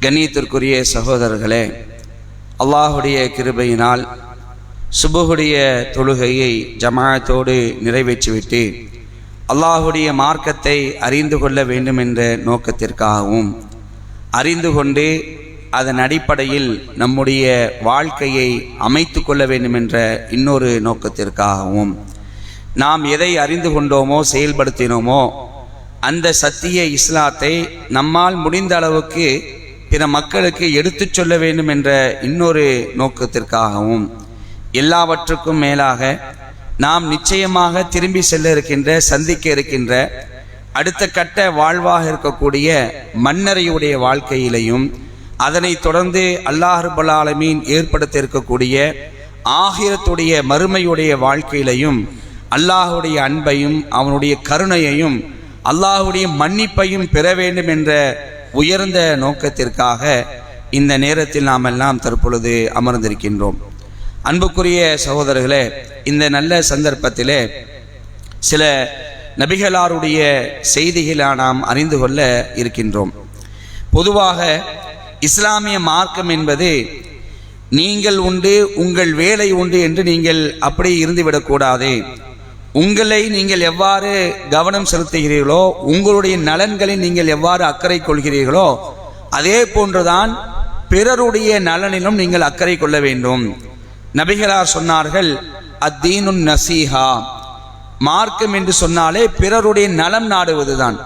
கண்ணியத்திற்குரிய சகோதரர்களே அல்லாஹுடைய கிருபையினால் சுபுகுடைய தொழுகையை ஜமாயத்தோடு நிறைவேற்றிவிட்டு அல்லாஹுடைய மார்க்கத்தை அறிந்து கொள்ள வேண்டும் என்ற நோக்கத்திற்காகவும் அறிந்து கொண்டு அதன் அடிப்படையில் நம்முடைய வாழ்க்கையை அமைத்து கொள்ள வேண்டும் என்ற இன்னொரு நோக்கத்திற்காகவும் நாம் எதை அறிந்து கொண்டோமோ செயல்படுத்தினோமோ அந்த சத்திய இஸ்லாத்தை நம்மால் முடிந்த அளவுக்கு பிற மக்களுக்கு எடுத்துச் சொல்ல வேண்டும் என்ற இன்னொரு நோக்கத்திற்காகவும் எல்லாவற்றுக்கும் மேலாக நாம் நிச்சயமாக திரும்பி செல்ல இருக்கின்ற சந்திக்க இருக்கின்ற அடுத்த கட்ட வாழ்வாக இருக்கக்கூடிய மன்னரையுடைய வாழ்க்கையிலையும் அதனைத் தொடர்ந்து அல்லாஹ் ஆலமீன் ஏற்படுத்த இருக்கக்கூடிய ஆகிரத்துடைய மறுமையுடைய வாழ்க்கையிலையும் அல்லாஹுடைய அன்பையும் அவனுடைய கருணையையும் அல்லாஹுடைய மன்னிப்பையும் பெற வேண்டும் என்ற உயர்ந்த நோக்கத்திற்காக இந்த நேரத்தில் நாம் எல்லாம் தற்பொழுது அமர்ந்திருக்கின்றோம். அன்புக்குரிய சகோதரர்களே இந்த நல்ல சந்தர்ப்பத்திலே சில நபிகளாருடைய செய்திகளை நாம் அறிந்து கொள்ள இருக்கின்றோம். பொதுவாக இஸ்லாமிய மார்க்கம் என்பது நீங்கள் உண்டு உங்கள் வேலை உண்டு என்று நீங்கள் அப்படி இருந்துவிடக்கூடாது. உங்களை நீங்கள் எவ்வாறு கவனம் செலுத்துகிறீர்களோ உங்களுடைய நலன்களில் நீங்கள் எவ்வாறு அக்கறை கொள்கிறீர்களோ அதே போன்றுதான் பிறருடைய நலனிலும் நீங்கள் அக்கறை கொள்ள வேண்டும். நபிகளார் சொன்னார்கள் அத்தீனு நசீஹா. மார்க்கம் என்று சொன்னாலே பிறருடைய நலம் நாடுவதுதான்.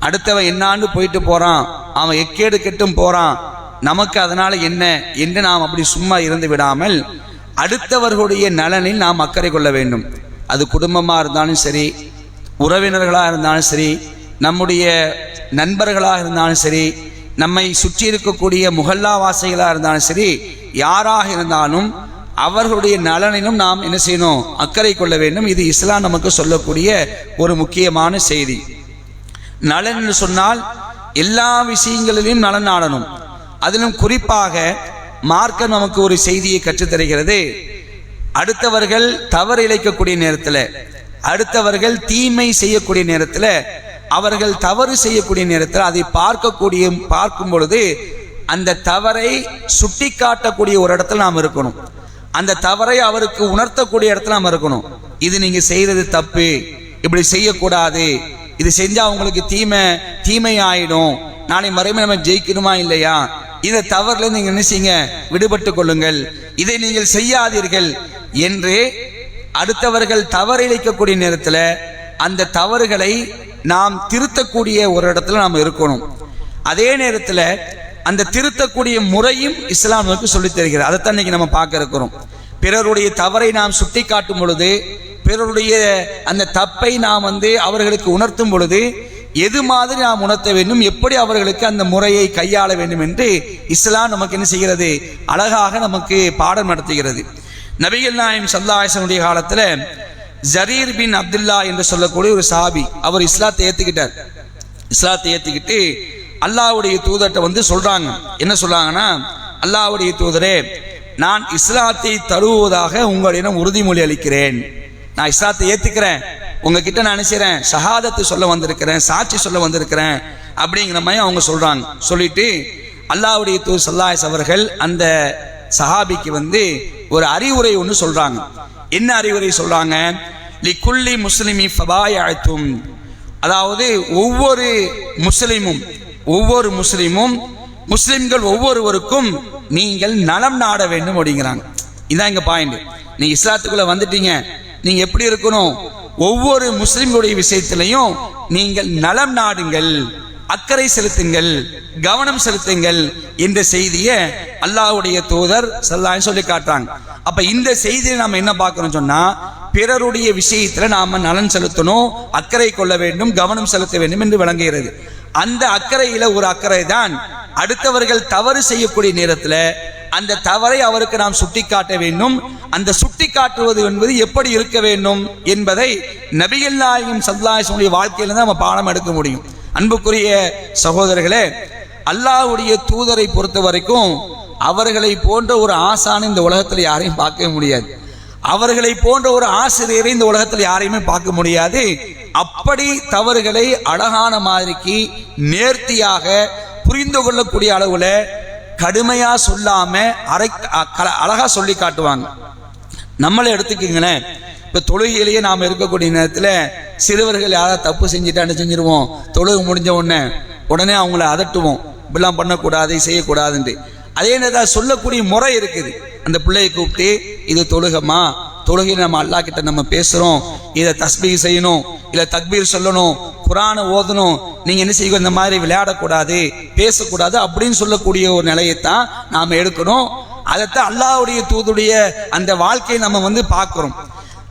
அடுத்தவன் என்னான்னு போயிட்டு போறான்? அவன் எக்கேடு கெட்டும் போறான். நமக்கு அதனால என்ன? என்று நாம் அப்படி சும்மா இருந்து விடாமல் அடுத்தவர்களுடைய நலனில் நாம் அக்கறை கொள்ள வேண்டும். அது குடும்பமாக இருந்தாலும் சரி உறவினர்களாக இருந்தாலும் சரி நம்முடைய நண்பர்களாக இருந்தாலும் சரி நம்மை சுற்றி இருக்கக்கூடிய முகல்லாவாசிகளாக இருந்தாலும் சரி யாராக இருந்தாலும் அவர்களுடைய நலனிலும் நாம் என்ன செய்யணும் அக்கறை கொள்ள வேண்டும். இது இஸ்லாம் நமக்கு சொல்லக்கூடிய ஒரு முக்கியமான செய்தி. நலன் என்று சொன்னால் எல்லா விஷயங்களிலும் நலன் நாடணும். அதிலும் குறிப்பாக மார்க்கம் நமக்கு ஒரு செய்தியை கற்றுத்தருகிறது. அடுத்தவர்கள் தவறு இழைக்கக்கூடிய நேரத்தில் அடுத்தவர்கள் தீமை செய்யக்கூடிய நேரத்தில் அவர்கள் தவறு செய்யக்கூடிய நேரத்தில் அதை பார்க்கக்கூடிய பார்க்கும் பொழுது அந்த தவறை சுட்டி காட்டக்கூடிய ஒரு இடத்துல நாம் இருக்கணும். அந்த தவறை அவருக்கு உணர்த்தக்கூடிய இடத்துல நாம் இருக்கணும். இது நீங்க செய்யறது தப்பு இப்படி செய்யக்கூடாது இது செஞ்சா உங்களுக்கு தீமை தீமை ஆயிடும் நாளை மறுமை நம்ம ஜெயிக்கணுமா இல்லையா? இந்த தவறுல நீங்க நினைச்சீங்க விடுபட்டு கொள்ளுங்கள். இதை நீங்கள் செய்யாதீர்கள். என்று அடுத்தவர்கள் தவறிழைக்கக்கூடிய நேரத்தில் அந்த தவறுகளை நாம் திருத்தக்கூடிய ஒரு இடத்துல நாம் இருக்கணும். அதே நேரத்தில் அந்த திருத்தக்கூடிய முறையும் இஸ்லாம் நமக்கு சொல்லித் தருகிறது. அதைத்தான் இன்னைக்கு நம்ம பார்க்க இருக்கிறோம். பிறருடைய தவறை நாம் சுட்டி காட்டும் பொழுது பிறருடைய அந்த தப்பை நாம் வந்து அவர்களுக்கு உணர்த்தும் பொழுது எது மாதிரி நாம் உணர்த்த வேண்டும் எப்படி அவர்களுக்கு அந்த முறையை கையாள வேண்டும் என்று இஸ்லாம் நமக்கு என்ன செய்கிறது? அழகாக நமக்கு பாடம் நடத்துகிறது. நபிகள் நாயம் சல்லாஹனுடைய காலத்தில் ஜரீர் பின் அப்துல்லா என்று சொல்லக்கூடிய ஒரு சாபி அவர் இஸ்லாத்தை ஏற்றுக்கிட்டார் இஸ்லாத்தை ஏற்றுக்கிட்டு அல்லாவுடைய தூதர்கிட்ட வந்து சொல்கிறாங்க என்ன சொல்கிறாங்கன்னா அல்லாவுடைய தூதரே நான் இஸ்லாத்தை தருவதாக உங்களிடம் உறுதிமொழி அளிக்கிறேன். நான் இஸ்லாத்தை ஏற்றுக்கிறேன் உங்ககிட்ட நான் நினைச்சிறேன் ஷஹாதத்து சொல்ல வந்திருக்கிறேன் சாட்சி சொல்ல வந்திருக்கிறேன் அப்படிங்கிற மாதிரி அவங்க சொல்கிறாங்க சொல்லிட்டு அல்லாவுடைய தூர் சல்லாஸ் அவர்கள் அந்த சஹாபிக்கு வந்து ஒரு அறிவுரை ஒன்று சொல்றாங்க. என்ன அறிவுரை சொல்றாங்க? லிக்குல்லி முஸ்லிமி ஃபபாயத்தும் அதாவது ஒவ்வொரு முஸ்லிமும் ஒவ்வொரு முஸ்லிமும் முஸ்லிம்கள் ஒவ்வொருவருக்கும் நீங்கள் நலம் நாட வேண்டும் அப்படிங்கிறாங்க. இதான் எங்கள் பாயிண்ட் நீங்க இஸ்லாத்துக்குள்ள வந்துட்டீங்க. நீங்க எப்படி இருக்கணும்? ஒவ்வொரு முஸ்லிம்களுடைய விஷயத்திலையும் நீங்கள் நலம் நாடுங்கள். அக்கறை செலுத்துங்கள் கவனம் செலுத்துங்கள் என்ற செய்தியை அல்லாஹ்வுடைய தூதர் சல்லாஹ் சொல்லி காட்டுறாங்க. அப்ப இந்த செய்தியை நாம என்ன பார்க்கணும் சொன்னா பிறருடைய விஷயத்துல நாம நலன் செலுத்தணும் அக்கறை கொள்ள வேண்டும் கவனம் செலுத்த வேண்டும் என்று விளங்குகிறது. அந்த அக்கறையில ஒரு அக்கறை தான் அடுத்தவர்கள் தவறு செய்யக்கூடிய நேரத்துல அந்த தவறை அவருக்கு நாம் சுட்டிக்காட்ட வேண்டும். அந்த சுட்டி காட்டுவது என்பது எப்படி இருக்க வேண்டும் என்பதை நபிகள் நாயகம் சல்லாஹனுடைய வாழ்க்கையில தான் நம்ம பாடம் எடுக்க முடியும். அன்புக்குரிய சகோதரர்களே அல்லாவுடைய தூதரை பொறுத்த வரைக்கும் அவர்களை போன்ற ஒரு ஆசான் இந்த உலகத்தில் யாரையும் பார்க்க முடியாது. அவர்களை போன்ற ஒரு ஆசிரியரை இந்த உலகத்தில் யாரையுமே பார்க்க முடியாது. அப்படி தவறுகளை அழகான மாதிரிக்கு நேர்த்தியாக புரிந்து கொள்ளக்கூடிய அளவில் கடுமையா சொல்லாம அரை அ- அழகா சொல்லி காட்டுவாங்க. நம்மளை எடுத்துக்கிங்களேன். இப்போ தொழுகையிலேயே நாம் இருக்கக்கூடிய நேரத்தில் சிறுவர்கள் யாராவது தப்பு செஞ்சுட்டான்னு செஞ்சிருவோம்? தொழுகு முடிஞ்ச உடனே உடனே அவங்கள அதட்டுவோம். இப்படிலாம் பண்ணக்கூடாது செய்யக்கூடாதுன்ட்டு. அதே நேரத்தில் சொல்லக்கூடிய முறை இருக்குது. அந்த பிள்ளையை கூப்பிட்டு இது தொழுகமா தொழுகையில் நம்ம அல்லா கிட்ட நம்ம பேசுகிறோம் இதை தஸ்பீக் செய்யணும். இல்லை தக்பீர் சொல்லணும். குரானை ஓதணும். நீங்கள் என்ன செய்ய இந்த மாதிரி விளையாடக்கூடாது பேசக்கூடாது அப்படின்னு சொல்லக்கூடிய ஒரு நிலையைத்தான் நாம் எடுக்கணும். அதைத்தான் அல்லாஹ்வுடைய தூதுடைய அந்த வாழ்க்கையை நம்ம வந்து பார்க்குறோம்.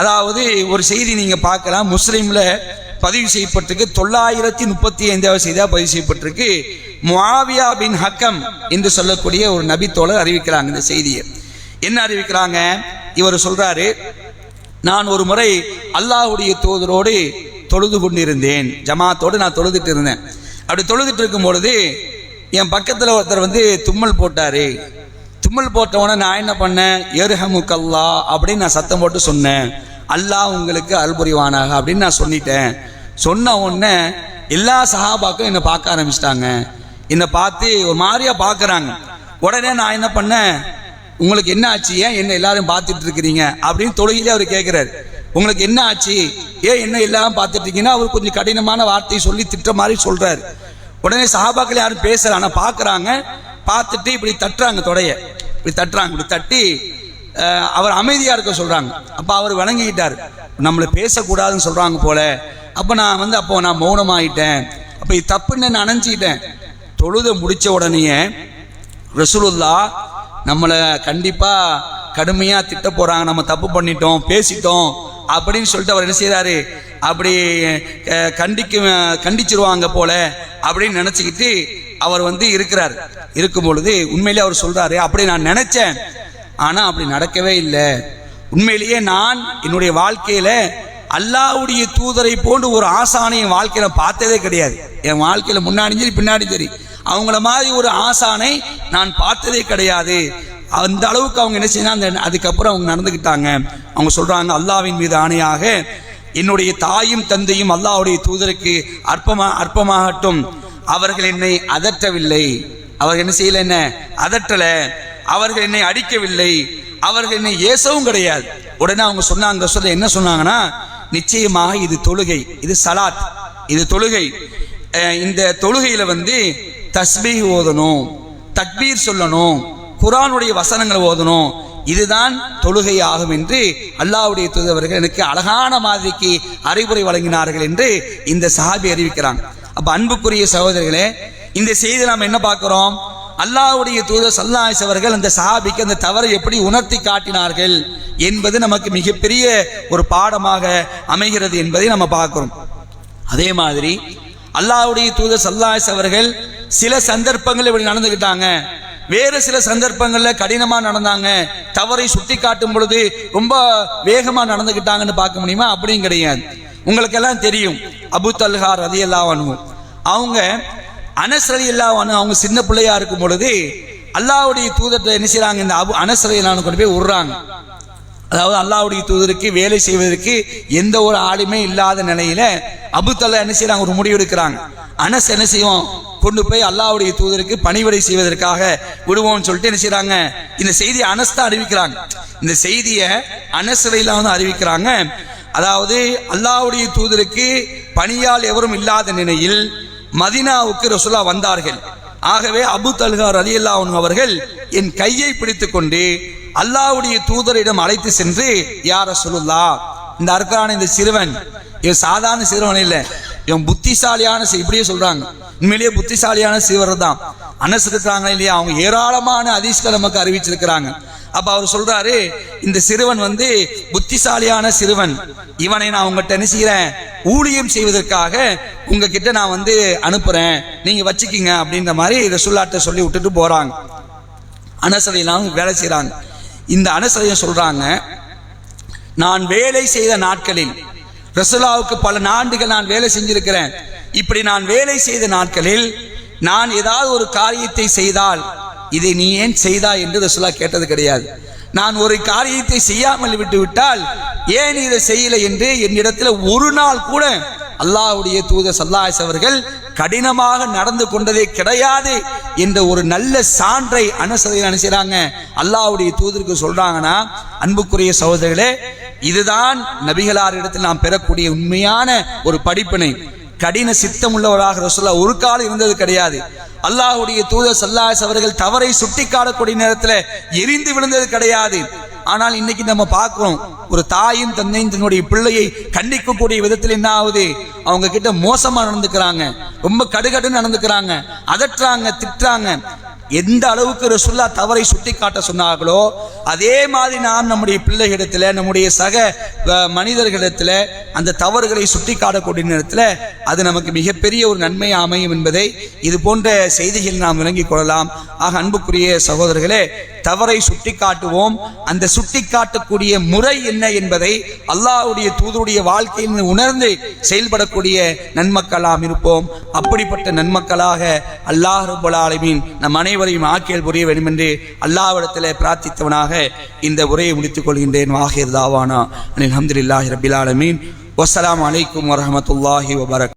அதாவது ஒரு செய்தி நீங்க பார்க்கலாம். முஸ்லீம்ல பதிவு செய்யப்பட்டிருக்கு. தொள்ளாயிரத்தி முப்பத்தி ஐந்தாவது செய்தியாக பதிவு செய்யப்பட்டிருக்கு. முவாவியா பின் ஹக்கம் என்று சொல்லக்கூடிய ஒரு நபித்தோழர் அறிவிக்கிறாங்க இந்த செய்தியை. என்ன அறிவிக்கிறாங்க? இவர் சொல்றாரு நான் ஒரு முறை அல்லாஹுடைய தூதரோடு தொழுது கொண்டிருந்தேன். ஜமாத்தோடு நான் தொழுதுட்டு இருந்தேன். அப்படி தொழுதுட்டு இருக்கும் பொழுது என் பக்கத்தில் ஒருத்தர் வந்து தும்மல் போட்டாரு. தும்மல் போட்ட உடனே நான் என்ன பண்ணேன்? எருஹமுக்கல்லா அப்படின்னு நான் சத்தம் போட்டு சொன்னேன். அல்லாஹ் உங்களுக்கு அல்புரிவானாக அப்படின்னு நான் சொல்லிட்டேன். சொன்ன உடனே எல்லா சஹாபாக்கும் என்னை பார்க்க ஆரம்பிச்சிட்டாங்க. என்னை பார்த்து ஒரு மாதிரியா பார்க்குறாங்க. உடனே நான் என்ன பண்ணேன்? உங்களுக்கு என்ன ஆச்சு? ஏன் என்ன எல்லாரும் பார்த்துட்டு இருக்கிறீங்க? அப்படின்னு தொழுகையிலே அவர் கேட்குறாரு. உங்களுக்கு என்ன ஆச்சு? ஏன் என்ன எல்லாரும் பார்த்துட்டு இருக்கீங்கன்னா அவர் கொஞ்சம் கடினமான வார்த்தையை சொல்லி திட்டுற மாதிரி சொல்றாரு. உடனே சஹாபாக்கள் யாரும் பேசல. ஆனால் பார்க்குறாங்க. பார்த்துட்டு இப்படி தட்டுறாங்க தொடைய. இப்படி தட்டுறாங்க இப்படி தட்டி அவர் அமைதியாக இருக்க சொல்கிறாங்க அப்போ அவர் விளங்கிக்கிட்டார். நம்மளை பேசக்கூடாதுன்னு சொல்கிறாங்க போல. அப்போ நான் வந்து அப்போ நான் மௌனமாயிட்டேன். அப்போ இது தப்புன்னு நான் அணைஞ்சிக்கிட்டேன் தொழுத முடித்த உடனேயே ரசூலுல்லா நம்மளை கண்டிப்பாக கடுமையாக திட்ட போகிறாங்க நம்ம தப்பு பண்ணிட்டோம் பேசிட்டோம் அப்படின்னு சொல்லிட்டு அவர் என்ன செய்கிறாரு அப்படி அஹ், கண்டிக்க கண்டிச்சிருவாங்க போல அப்படின்னு நினச்சிக்கிட்டு அவர் வந்து இருக்கிறார். இருக்கும் பொழுது உண்மையிலேயே அவர் சொல்றாரு அப்படி நான் நினைச்சேன். ஆனா அப்படி நடக்கவே இல்லை. உண்மையிலேயே நான் என்னுடைய வாழ்க்கையில அல்லாஹ்வுடைய தூதரை போன்று ஒரு ஆசானை என் வாழ்க்கையில பார்த்ததே கிடையாது. என் வாழ்க்கையில முன்னாடி சரி பின்னாடி சரி. அவங்கள மாதிரி ஒரு ஆசானை நான் பார்த்ததே கிடையாது. அந்த அளவுக்கு அவங்க என்ன செய்யணும் அந்த அதுக்கப்புறம் அவங்க நடந்துக்கிட்டாங்க. அவங்க சொல்றாங்க அல்லாவின் மீது ஆணையாக என்னுடைய தாயும் தந்தையும் அல்லாவுடைய தூதருக்கு அற்பமா அற்பமாகட்டும் அவர்கள் என்னை அதட்டவில்லை அவர்கள் என்ன செய்யல என்ன? அதட்டல அவர்கள் என்னை அடிக்கவில்லை. அவர்கள் என்னை ஏசவும் கிடையாது. உடனே அவங்க சொன்னாங்க சொல்ல என்ன சொன்னாங்கன்னா நிச்சயமாக இது தொழுகை இது சலாத் இது தொழுகை. இந்த தொழுகையில வந்து தஸ்பீ ஓதணும் தக்பீர் சொல்லணும் குரானுடைய வசனங்களை ஓதணும். இதுதான் தொழுகை ஆகும் என்று அல்லாவுடைய தூதவர்கள் எனக்கு அழகான மாதிரிக்கு அறிவுரை வழங்கினார்கள் என்று இந்த சஹாபி அறிவிக்கிறாங்க. அப்ப அன்புக்குரிய சகோதரர்களே இந்த செய்தி நாம் என்ன பார்க்கிறோம்? அல்லாவுடைய தூதர் சல்லாஸ் அவர்கள் அந்த சஹாபிக்கு அந்த தவறை எப்படி உணர்த்தி காட்டினார்கள் என்பது நமக்கு மிகப்பெரிய ஒரு பாடமாக அமைகிறது என்பதை நம்ம பார்க்கிறோம். அதே மாதிரி அல்லாவுடைய தூதர் சல்லாஸ் அவர்கள் சில சந்தர்ப்பங்கள் இப்படி நடந்துக்கிட்டாங்க. வேறு சில சந்தர்ப்பங்களில் கடினமாக நடந்தாங்க. தவறை சுட்டி காட்டும் பொழுது ரொம்ப வேகமாக நடந்துக்கிட்டாங்கன்னு பார்க்க முடியுமா? அப்படியும் கிடையாது. உங்களுக்கெல்லாம் தெரியும். அபு தல்ஹார் அதையெல்லாம் அனுபவம் அவங்க அனஸ் இல்லாமல் அவங்க சின்ன பிள்ளையா இருக்கும் பொழுது அல்லாவுடைய தூதத்தை என்ன செய்யறாங்க இந்த அபு அனஸ் கொண்டு போய் விடுறாங்க. அதாவது அல்லாவுடைய தூதருக்கு வேலை செய்வதற்கு எந்த ஒரு ஆளுமே இல்லாத நிலையில அபுத்தல்லா என்ன செய்யறாங்க ஒரு முடிவு எடுக்கிறாங்க. அனஸ் என்ன செய்வோம் கொண்டு போய் அல்லாவுடைய தூதருக்கு பணிவிடை செய்வதற்காக விடுவோம்னு சொல்லிட்டு என்ன செய்யறாங்க இந்த செய்தியை அனஸ் தான் அறிவிக்கிறாங்க. இந்த செய்தியை அனசரையில வந்து அறிவிக்கிறாங்க. அதாவது அல்லாவுடைய தூதருக்கு பணியால் எவரும் இல்லாத நிலையில் மதினாவுக்கு ரசுலா வந்தார்கள். ஆகவே அபு தல்ஹா ரலியல்லாஹு அவர்கள் என் கையை பிடித்துக்கொண்டு அல்லாவுடைய தூதரிடம் அழைத்து சென்று யார சொல்லுல்லா இந்த அர்க்கான இந்த சிறுவன் இவன் சாதாரண சிறுவன் இல்லை. இவன் புத்திசாலியான இப்படியே சொல்றாங்க. உண்மையிலேயே புத்திசாலியான சிறுவர் தான். அனஸ் இருக்கிறாங்க இல்லையா? அவங்க ஏராளமான அதிர்ஷ்டம் நமக்கு அறிவிச்சிருக்கிறாங்க. அப்ப அவர் சொல்றாரு இந்த சிறுவன் வந்து புத்திசாலியான சிறுவன். இவனை நான் உங்ககிட்ட என்ன செய்யறேன்? ஊழியம் செய்வதற்காக உங்ககிட்ட நான் வந்து அனுப்புறேன். நீங்க வச்சுக்கிங்க அப்படின்ற மாதிரி ரசுல்லாட்ட சொல்லி விட்டுட்டு போறாங்க. அனசதையெல்லாம் வேலை செய்கிறாங்க இந்த அனசதையை சொல்கிறாங்க நான் வேலை செய்த நாட்களில் ரசுல்லாவுக்கு பல நாண்டுகள் நான் வேலை செஞ்சிருக்கிறேன். இப்படி நான் வேலை செய்த நாட்களில் நான் ஏதாவது ஒரு காரியத்தை செய்தால் இதை நீ ஏன் செய்தா என்று ரசுல்லா கேட்டது கிடையாது. நான் ஒரு காரியத்தை செய்யாமல் விட்டு விட்டால் ஏன் இதை செய்யல என்று என்னிடத்தில் ஒரு நாள் கூட அல்லாஹுடைய தூதர் சல்லாஸ் அவர்கள் கடினமாக நடந்து கொண்டதே கிடையாது என்ற ஒரு நல்ல சான்றை அனுசரி அனுசரிறாங்க அல்லாஹுடைய தூதருக்கு சொல்றாங்கன்னா அன்புக்குரிய சகோதரர்களே இதுதான் நபிகளாரிடத்தில் நாம் பெறக்கூடிய உண்மையான ஒரு படிப்பினை. கடின சித்தம் உள்ளவராக சொல்ல ஒரு காலம் இருந்தது கிடையாது. அல்லாஹுடைய தூதர் சல்லாஸ் அவர்கள் தவறை சுட்டி காட்டக்கூடிய நேரத்தில் எரிந்து விழுந்தது கிடையாது. ஆனால் இன்னைக்கு நம்ம பார்க்கிறோம் ஒரு தாயும் தந்தையும் தன்னுடைய பிள்ளையை கண்டிக்கக்கூடிய விதத்தில் என்ன ஆகுது? அவங்க கிட்ட மோசமா நடந்துக்கிறாங்க. ரொம்ப கடுகடுன்னு நடந்துக்கிறாங்க. அதட்டுறாங்க திட்டுறாங்க. எந்த அளவுக்கு ரசுல்லா தவறை சுட்டி காட்ட சொன்னார்களோ அதே மாதிரி நாம் நம்முடைய பிள்ளைகளிடத்துல நம்முடைய சக அஹ், மனிதர்களிடத்துல அந்த தவறுகளை சுட்டி காட்டக்கூடிய நேரத்தில் அது நமக்கு மிகப்பெரிய ஒரு நன்மை அமையும் என்பதை இது போன்ற செய்திகள் நாம் விளங்கிக் கொள்ளலாம். ஆக அன்புக்குரிய சகோதரர்களே தவறை சுட்டி காட்டுவோம் அந்த சுட்டி காட்டக்கூடிய முறை என்ன என்பதை அல்லாஹுடைய தூதருடைய வாழ்க்கையில் உணர்ந்து செயல்படக்கூடிய நன்மக்களாம் இருப்போம். அப்படிப்பட்ட நன்மக்களாக அல்லாஹ் ரபுல் நம் அனைவரையும் ஆக்கியல் புரிய வேண்டும் என்று அல்லாஹ்விடத்தில் பிரார்த்தித்தவனாக இந்த உரையை முடித்துக் கொள்கின்றேன். வாஹிர் தாவானா. அல்ஹம்துலில்லாஹி ரபில் ஆலமீன். வஸ்ஸலாமு அலைக்கும் வரமத்துல்லாஹி வபரக்